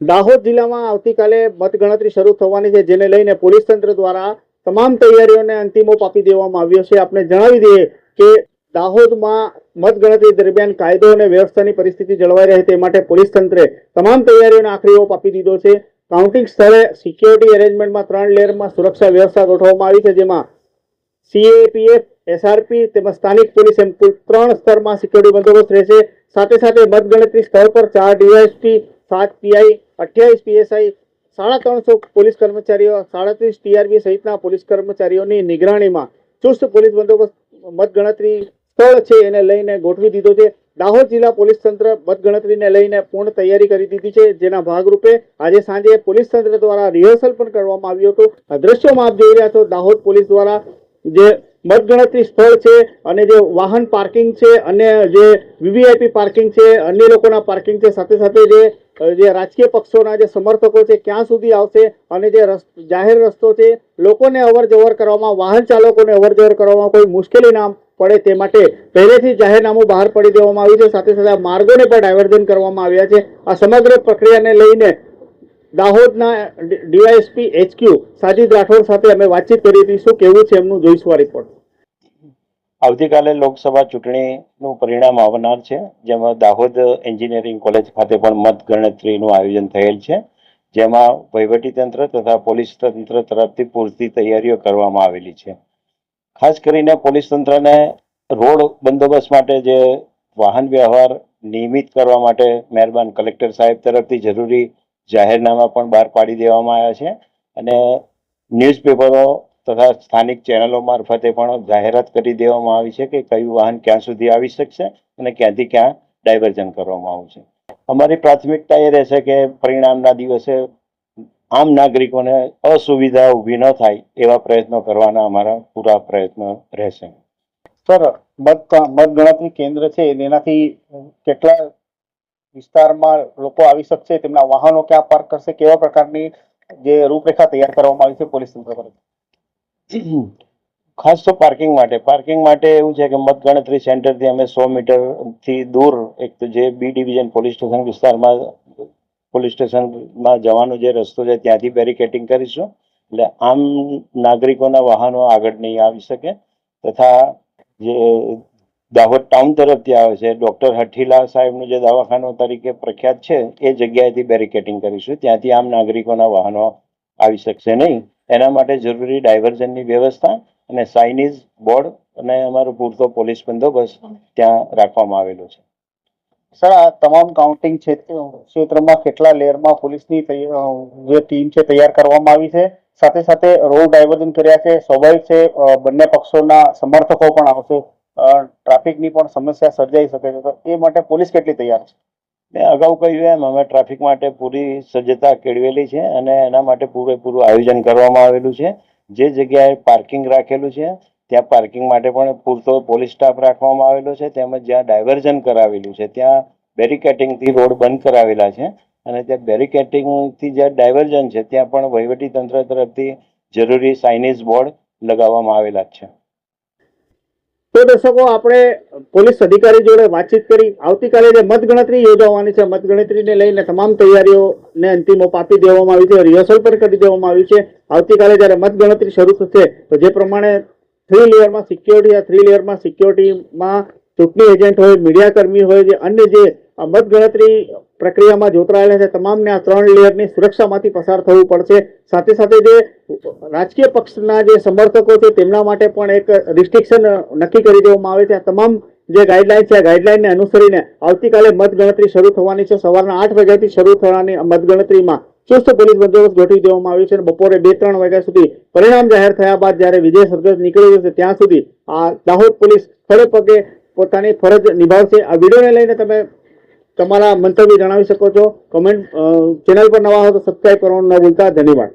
દાહોદ જિલ્લામાં આવતીકાલે મતગણતરી શરૂ થવાની છે, જેને લઈને પોલીસ તંત્ર દ્વારા તમામ તૈયારીઓને અંતિમો આપી દેવામાં આવ્યો છે. આપણે જણાવી દઈએ કે દાહોદમાં મતગણતરી દરમિયાન કાયદો અને વ્યવસ્થાની પરિસ્થિતિ જળવાઈ રહે તે માટે પોલીસ તંત્રે તમામ તૈયારીઓને આખરી ઓપ આપી દીધો છે. કાઉન્ટિંગ સ્થળે સિક્યોરિટી એરેન્જમેન્ટમાં ત્રણ લેયરમાં સુરક્ષા વ્યવસ્થા ગોઠવવામાં આવી છે, જેમાં સીએપીએફ એસઆરપી તેમજ સ્થાનિક પોલીસ એમ કુલ ત્રણ સ્તરમાં સિક્યોરિટી બંદોબસ્ત રહેશે. સાથે સાથે મતગણતરી સ્થળ પર ચાર ડીવાયએસપી સાત પીઆઈ અઠ્યાવીસ પીએસઆઈ, સાડા ત્રણસો પોલીસ કર્મચારીઓ, સાડત્રીસ ટીઆરબી સહિતના પોલીસ કર્મચારીઓની નિગરાણીમાં ચુસ્ત પોલીસ બંદોબસ્ત મતગણતરી સ્થળ છે એને લઈને ગોઠવી દીધો છે. દાહોદ જિલ્લા પોલીસ તંત્ર મતગણતરીને લઈને પૂર્ણ તૈયારી કરી દીધી છે. જેના ભાગરૂપે આજે સાંજે પોલીસ તંત્ર દ્વારા રિહર્સલ પણ કરવામાં આવ્યું હતું. દ્રશ્યોમાં આપ જોઈ રહ્યા છો, દાહોદ પોલીસ દ્વારા જે મતગણતરી સ્થળ છે અને જે વાહન પાર્કિંગ છે અને જે વીવીઆઈપી પાર્કિંગ છે, અન્ય લોકોના પાર્કિંગ છે, સાથે સાથે જે જે રાજકીય પક્ષોના જે સમર્થકો છે, ક્યાં સુધી આવશે અને જે જાહેર રસ્તો છે, લોકોને અવર જવર કરવામાં, વાહન ચાલકોને અવર જવર કરવામાં કોઈ મુશ્કેલી ના પડે તે માટે પહેલેથી જાહેરનામું બહાર પડી દેવામાં આવ્યું છે. સાથે સાથે આ માર્ગોને પણ ડાયવર્ઝન કરવામાં આવ્યા છે. આ સમગ્ર પ્રક્રિયાને લઈને દાહોદના ડીવાયએસપી એચક્યુ સાજિદ રાઠોડ સાથે અમે વાતચીત કરી હતી. શું કેવું છે એમનું જોઈશું આ રિપોર્ટ આવતીકાલે લોકસભા ચૂંટણીનું પરિણામ આવનાર છે, જેમાં દાહોદ એન્જિનિયરિંગ કોલેજ ખાતે પણ મત ગણતરીનું આયોજન થયેલ છે, જેમાં વહીવટીતંત્ર તથા પોલીસ તંત્ર તરફથી પૂરતી તૈયારીઓ કરવામાં આવેલી છે. ખાસ કરીને પોલીસ તંત્રને રોડ બંદોબસ્ત માટે જે વાહન વ્યવહાર નિયમિત કરવા માટે મહેરબાન કલેક્ટર સાહેબ તરફથી જરૂરી જાહેરનામા પણ બહાર પાડી દેવામાં આવ્યા છે અને ન્યૂઝપેપરો તથા સ્થાનિક ચેનલો મારફતે પણ જાહેરાત કરી દેવામાં આવી છે કે કયું વાહન ક્યાં સુધી આવી શકશે અને ક્યાંથી ક્યાં ડાયવર્ઝન કરવામાં આવશે. અમારી પ્રાથમિકતા એ રહેશે કે પરિણામના દિવસે આમ નાગરિકોને અસુવિધા ઊભી ન થાય એવા પ્રયત્નો કરવાના અમારા પૂરા પ્રયત્નો રહેશે. સર મત મતગણતરી કેન્દ્ર છે, એનાથી કેટલા વિસ્તારમાં લોકો આવી શકશે? તેમના વાહનો ક્યાં પાર્ક કરશે? કેવા પ્રકારની જે રૂપરેખા તૈયાર કરવામાં આવી છે પોલીસ તંત્ર તરફથી? ખાસ તો પાર્કિંગ માટે. પાર્કિંગ માટે એવું છે કે મતગણતરી સેન્ટરથી અમે સો મીટરથી દૂર એક તો જે બી ડિવિઝન પોલીસ સ્ટેશન વિસ્તારમાં પોલીસ સ્ટેશનમાં જવાનો જે રસ્તો છે ત્યાંથી બેરિકેટિંગ કરીશું. એટલે આમ નાગરિકોના વાહનો આગળ નહીં આવી શકે. તથા જે દાહોદ ટાઉન તરફથી આવે છે ડોક્ટર હઠીલા સાહેબનું જે દવાખાનું તરીકે પ્રખ્યાત છે, એ જગ્યાએથી બેરિકેટિંગ કરીશું. ત્યાંથી આમ નાગરિકોના વાહનો આવી શકશે નહીં. એના માટે જરૂરી ડાયવર્ઝનની વ્યવસ્થા અને સાઇનીઝ બોર્ડ અને અમારો પૂરતો પોલીસ બંદોબસ્ત ત્યાં રાખવામાં આવેલો છે. સર, આ તમામ કાઉન્ટિંગ ક્ષેત્રમાં કેટલા લેયરમાં પોલીસની જે ટીમ છે તૈયાર કરવામાં આવી છે? સાથે સાથે રોડ ડાયવર્ઝન કર્યા છે, સ્વાભાવિક છે બંને પક્ષોના સમર્થકો પણ આવશે ટ્રાફિકની પણ સમસ્યા સર્જાઈ શકે છે. તો એ માટે પોલીસ કેટલી તૈયાર છે? મેં અગાઉ કહ્યું એમ, અમે ટ્રાફિક માટે પૂરી સજ્જતા કેળવેલી છે અને એના માટે પૂરેપૂરું આયોજન કરવામાં આવેલું છે. જે જગ્યાએ પાર્કિંગ રાખેલું છે, ત્યાં પાર્કિંગ માટે પણ પૂરતો પોલીસ સ્ટાફ રાખવામાં આવેલો છે તેમજ જ્યાં ડાયવર્ઝન કરાવેલું છે, ત્યાં બેરિકેટિંગથી રોડ બંધ કરાવેલા છે અને ત્યાં બેરિકેટિંગથી જ્યાં ડાયવર્ઝન છે, ત્યાં પણ વહીવટી તંત્ર તરફથી જરૂરી સાઇનીઝ બોર્ડ લગાવવામાં આવેલા છે. તો દર્શકો, આપણે પોલીસ અધિકારી જોડે વાતચીત કરી. આવતીકાલે જે મતગણતરી યોજાવાની છે, મતગણતરીને લઈને તમામ તૈયારીઓને અંતિમ ઓપ આપી દેવામાં આવી છે રિહર્સલ પણ કરી દેવામાં આવ્યું છે. આવતીકાલે જ્યારે મતગણતરી શરૂ થશે, તો જે પ્રમાણે થ્રી લેયરમાં સિક્યોરિટી થ્રી લેયરમાં સિક્યોરિટીમાં ચૂંટણી એજન્ટ હોય મીડિયા કર્મી હોય, જે અન્ય જે મતગણતરી પ્રક્રિયામાં જોતરાયેલા છે. તમામને આ ત્રણ લેયરની સુરક્ષામાંથી પસાર થવું પડશે. સાથે સાથે જે રાજકીય પક્ષના જે સમર્થકો છે, તેમના માટે પણ એક રિસ્ટ્રિક્શન નક્કી કરી દેવામાં આવે છે. આ તમામ જે ગાઈડલાઈન છે, આ ગાઈડલાઈનને અનુસરીને આવતીકાલે મતગણતરી શરૂ થવાની છે. સવારના આઠ વાગ્યાથી શરૂ થવાની મતગણતરીમાં ચુસ્ત પોલીસ બંદોબસ્ત ગોઠવી દેવામાં આવ્યું છે અને બપોરે બે ત્રણ વાગ્યા સુધી પરિણામ જાહેર થયા બાદ જ્યારે વિજય સરઘસ નીકળી જશે ત્યાં સુધી આ દાહોદ પોલીસ ખડે પગે પોતાની ફરજ નિભાવશે. આ વિડીયોને લઈને તમે તમારા મંતવ્ય જણાવી શકો છો. કમેન્ટ ચેનલ પર નવા હો તો સબસ્ક્રાઈબ કરવાનું ન ભૂલતા. ધન્યવાદ.